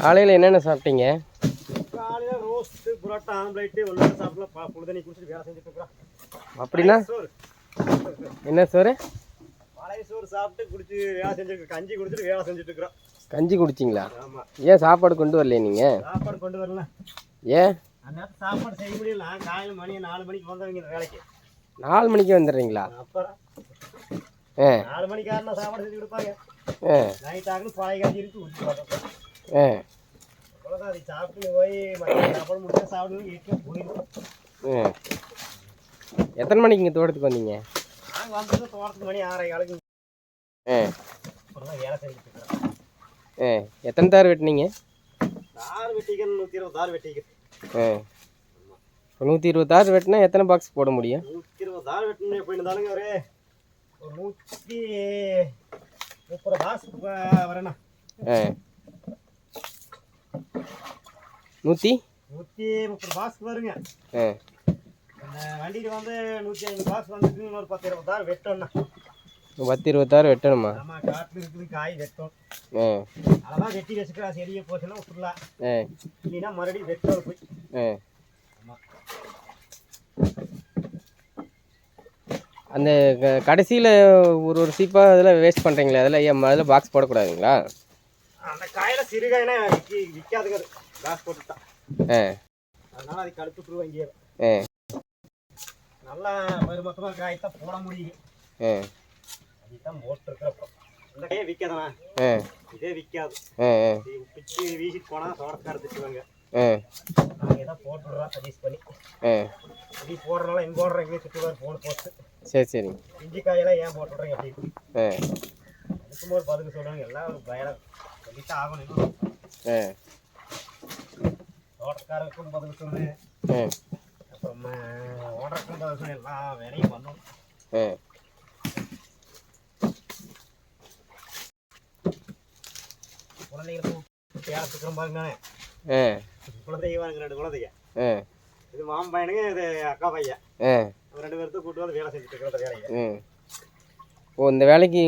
காலையில் என்னென்ன சாப்பிட்டீங்க? காலையில் ரோஸ்ட்டு புரோட்டா ஆம்லேட்டு ஒன்று சாப்பிடலாம் பா குடிச்சிட்டு வேலை செஞ்சுட்டு இருக்கிறோம். அப்படின்னா? என்ன சோறு? பழைய சோறு சாப்பிட்டு குடிச்சு வேலை செஞ்சுட்டு கஞ்சி குடிச்சிட்டு வேலை செஞ்சுட்டு இருக்கிறோம். கஞ்சி குடிச்சிங்களா? ஆமாம் ஏன் சாப்பாடு கொண்டு வரலையே நீங்கள் சாப்பாடு கொண்டு வரல. ஏன்? அந்நேரத்து சாப்பாடு செய்ய முடியல. காலையில் மணி நாலு மணிக்கு வந்தவங்க இந்த வேலைக்கு. நாலு மணிக்கு வந்துடுறீங்களா? அப்புறம் நாலு மணிக்காரனா சாப்பாடு செஞ்சு கொடுப்பாங்க. ஆ நைட் ஆகுன்னு பழைய கஞ்சி இருக்கு எத்தனை மணிக்கு இங்கே தோட்டத்துக்கு வந்தீங்க? தோட்டத்துக்கு மணி ஆறரை காலுக்கு. ஆ ஆ எத்தனை தார் வெட்டினீங்க? தார் வெட்டிக்கணும் நூற்றி இருபது தார் ஆ நூற்றி இருபது தார் வெட்டினா எத்தனை பாக்ஸ் போட முடியும்? நூற்றி இருபது தார் வெட்டணும் போயிருந்தாலுங்க ஒரு ஒரு நூற்றி முப்பது பாஸ் வரேண்ணா. ஆ நூற்றி நூற்றி முப்பது பாஸ்க்கு வருங்க. ஆ. வண்டியில் வந்து நூற்றி ஐம்பது பாஸ் வந்துட்டு இன்னொரு பத்து இருபது தார் வெட்டோம்ண்ணா பத்து இருபது தார் வெட்டணுமா? ஆமாம் காட்டில் இருக்குது காய் வெட்டும். ஆ. அதெல்லாம் வெட்டி வச்சுக்கலாம் செடியை போச்சுன்னா விட்டுலாம் ஆ. இல்லைன்னா மறுபடியும் வெட்டோம் போய் ஆ. ஆமாம் அந்த கடைசியில் ஒரு ஒரு சீப்பாக அதெல்லாம் வேஸ்ட் பண்ணுறீங்களா அதெல்லாம் ஏன் அதில் பாக்ஸ் போடக்கூடாதுங்களா? அந்த காயில சிறுகாயினா விற்கி விற்காதுங்க காசு போட்டுட்டான் அதனால அதை கழுத்து இங்கே ஆ நல்லா மொத்தமாக காய் தான் போட முடியும் அதுதான் போட்டுருக்கிறப்போ இந்த கையை விற்காதண்ணா ஆ இதே விற்காது பிச்சு வீசிட்டு போனால் தோட்டக்கார திட்டுவாங்க நாங்கள் எதாவது போட்டுடுறோம் சஜஸ்ட் பண்ணி. இப்படி போடுறனால எங்கே போடுறோம்? எங்கேயும் ஃபோன் போட்டு சரி சரி. இஞ்சி காயெல்லாம் ஏன் போட்டுடுறீங்க அப்படின்னு அதுக்கும் ஒரு பதில் சொல்கிறாங்க எல்லாம் ஒரு பயம் சொல்லித்தான் ஆகணும் தோட்டக்காரருக்கும் பதில் சொல்லு ஆ. அப்புறம் ஓடருக்கும் பதில் சொல்லு எல்லா வேலையும் பண்ணணும் ஆ. குழந்தைகளுக்கு ஏழத்துக்கிறோம் பாருங்க. ஆ. குழந்தைங்க வாங்க ரெண்டு குழந்தைங்க. இது மாமன் பையனுங்க இது அக்கா பையன். ரெண்டு பேர்த்தும் கூட்டு வந்து வேலை செஞ்சுட்டு இருக்கிற வேலையை ஓ இந்த வேலைக்கு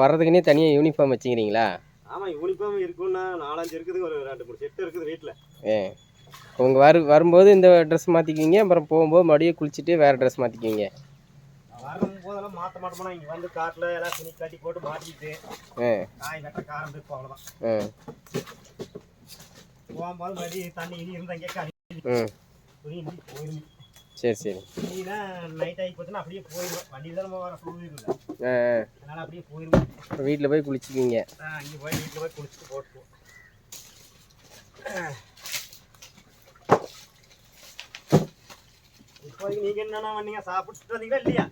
வர்றதுக்குன்னே தனியாக யூனிஃபார்ம் வச்சுக்கிறீங்களா? ஆமாம் யூனிஃபார்ம் இருக்குன்னா நாலஞ்சு இருக்குது ஒரு ரெண்டு மூணு செட்டு இருக்குது வீட்டில் ஏ உங்கள் வரு வரும்போது இந்த ட்ரெஸ் மாற்றிக்குவீங்க அப்புறம் போகும்போது மறுபடியும் குளிச்சுட்டு வேறு ட்ரெஸ் மாற்றிக்குவீங்க வரும் போதெல்லாம் மாற்ற மாட்டோம்னா இங்கே வந்து காட்டில் எல்லாம் துணி கட்டி போட்டு மாட்டிக்கிட்டு காய் வெட்ட காரம் இருக்கும் அவ்வளோதான் போகும்போது மறுபடியும் தண்ணி இனி ம் துணி இனி சரி சரி. துணினா நைட் ஆகி போச்சுன்னா அப்படியே போயிடும் வண்டியில் தான் நம்ம வர அதனால் அப்படியே அப்புறம் வீட்டில் போய் குளிச்சுக்குவீங்க. இங்கே போய் வீட்டில் போய் குளிச்சுட்டு போட்டுருவோம் இப்போதைக்கு நீங்கள் என்னென்ன பண்ணீங்க? சாப்பிட்டு வந்தீங்களா இல்லையா?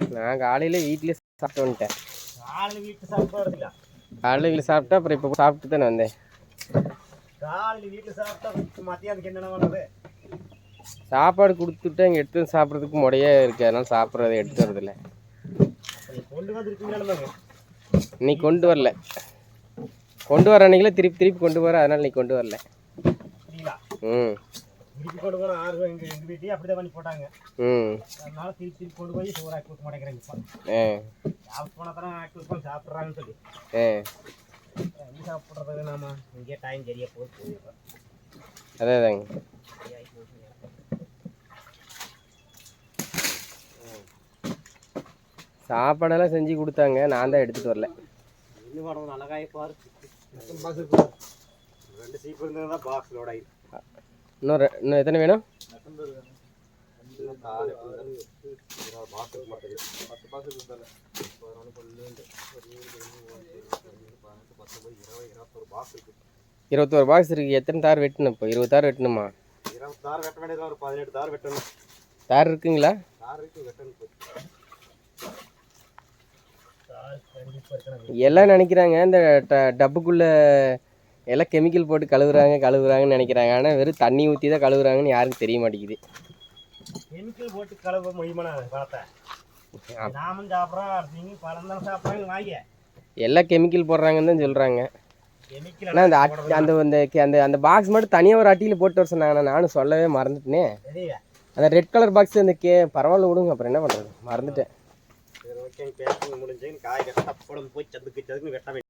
நான் காலையில் வீட்டிலே சாப்பிட்டு வந்துட்டேன். காலையில் வீட்டு சாப்பிட்டு வரதுங்களா காலையில் வீட்டில் சாப்பிட்டா அப்புறம் இப்போ சாப்பிட்டு தானே வந்தேன். காலையில் வீட்டில் சாப்பிட்டா மத்தியானத்துக்கு என்னென்ன பண்ணுறது சாப்பாடு கொடுத்துட்டு அங்கே எடுத்து சாப்பிட்றதுக்கு முறையே இருக்குது அதனால சாப்பிட்றத எடுத்து வரதில்ல. நீ கொண்டு வந்துருக்கீங்களா இன்னைக்கு கொண்டு வரல. கொண்டு வர அன்னைக்குல திருப்பி திருப்பி கொண்டு வர அதனால நீ கொண்டு வரல. ம். திருப்பி கொண்டு போனால் ஆறு எங்கள் எங்கள் வீட்டையும் அப்படி தான் பண்ணி போட்டாங்க. ம். அதனால திருப்பி திருப்பி கொண்டு போய் சோறு ஆக்கி கொடுக்க மாட்டேங்கிறாங்க இப்போ. ஆ சாப்பிட்டு போனால் தானே ஆக்கி கொடுப்போம் சாப்பிட்றாங்கன்னு சொல்லி. ஆ எங்கே சாப்பிட்றதுக்கு நாம? இங்கே டைம் சரியாக போய் போயிடுறோம். அதே தாங்க. சாப்பாடெல்லாம் செஞ்சு கொடுத்தாங்க நான் தான் எடுத்துகிட்டு வரல. இன்னும் படம் நல்லா காய் பாரு ரெண்டு சீப்பு இருந்தது தான் பாக்ஸ் லோட் ஆகி இன்னும் இன்னும் எத்தனை வேணும்? இருபத்தோரு பாக்ஸ் இருக்குது எத்தனை தார் வெட்டணும் இப்போ? இருபது தார் வெட்டணுமா? தார் வெட்ட வேண்டியது ஒரு பதினெட்டு தார் வெட்டணும் தார் இருக்குங்களா? தார் இருக்கு வெட்டணும் எல்லாம் நினைக்கிறாங்க. இந்த ட டப்புக்குள்ளே எல்லாம் கெமிக்கல் போட்டு கழுவுறாங்க கழுவுறாங்கன்னு நினைக்கிறாங்க. ஆனால் வெறும் தண்ணி ஊற்றி தான் கழுவுறாங்கன்னு யாருக்கும் தெரிய மாட்டேங்குது. கெமிக்கல் போட்டு கலவை முடியுமா பழத்தை நாமும் சாப்பிட்றோம் அடுத்தவங்க பழம் தான் சாப்பிட்றாங்க வாங்க. எல்லாம் கெமிக்கல் போடுறாங்கன்னு தான் சொல்கிறாங்க கெமிக்கல் ஆனால் அந்த அந்த அந்த அந்த அந்த பாக்ஸ் மட்டும் தனியாக ஒரு அட்டியில் போட்டு வர சொன்னாங்க நானும் சொல்லவே மறந்துட்டேனே. அந்த ரெட் கலர் பாக்ஸ் அந்த கே பரவாயில்ல விடுங்க அப்புறம் என்ன பண்ணுறது மறந்துட்டேன். ஓகே முடிஞ்சு. காய் வெட்ட போடும் போய் சதுக்கு சதுக்கு வெட்ட